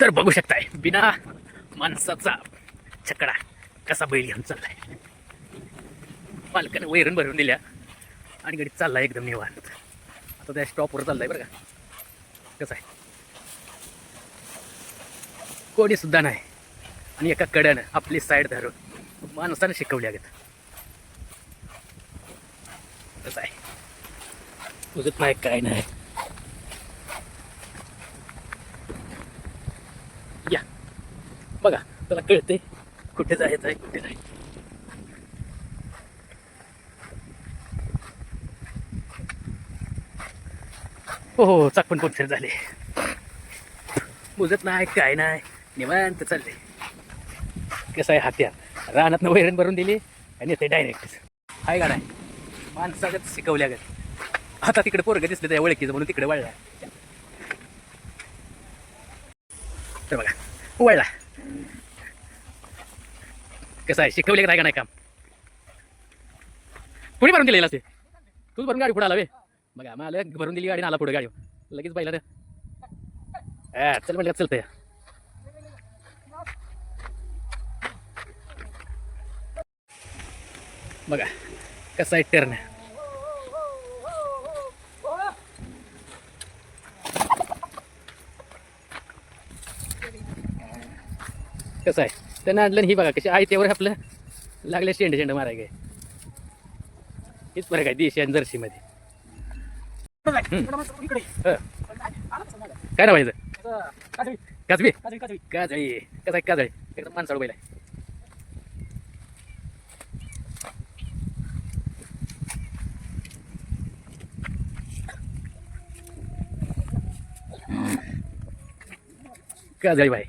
तर बघू शकताय बिना माणसाचा छकडा कसा बैल घेऊन चाललाय. पालकाने वैरण भरून दिल्या आणि गाडी चाललाय एकदम निवांत. आता त्या स्टॉपवर चाललाय बरं का. कसं आहे? कोणी सुद्धा नाही. आणि एका कड्यानं आपली साईड धरून माणसानं शिकवल्या अगत कसं आहे? तुझत नाही काय नाही. बघा तुला कळते कुठे जायचं आहे कुठे नाही. हो हो चाक पण पंक्चर झाले. मुजत नाही काय नाही निवांत चालले. कसं आहे हात्यात रानातनं वैरण भरून दिली आणि ते डायरेक्ट आहे का नाही माणसागत शिकवल्या गत. आता तिकडे पोरग दिसले त्या ओळखीचं म्हणून तिकडे वळला. तर बघा वळला. कसं आहे? शिकवले का नाही का नाही काम? पुढे भरून दिलेला असते? तूच भरून गाडी पुढे आला वे. बघा मला भरून दिली गाडी आला पुढे गाडी लगेच पाहिलं रे हा, चल म्हणलं चलतंय बघा कसं आहे टर्न कसं आहे? त्यानं आणलं ही बघा कशी आहे तेवढं आपलं लागले शेंड शेंड माराय काय हेच फरक काय देशी आणि जर्सीमध्ये. काय ना पाहिजे काजवी काजळी कसं काजळी एकदम माणसाळ बैल आहे. काजळी बाई.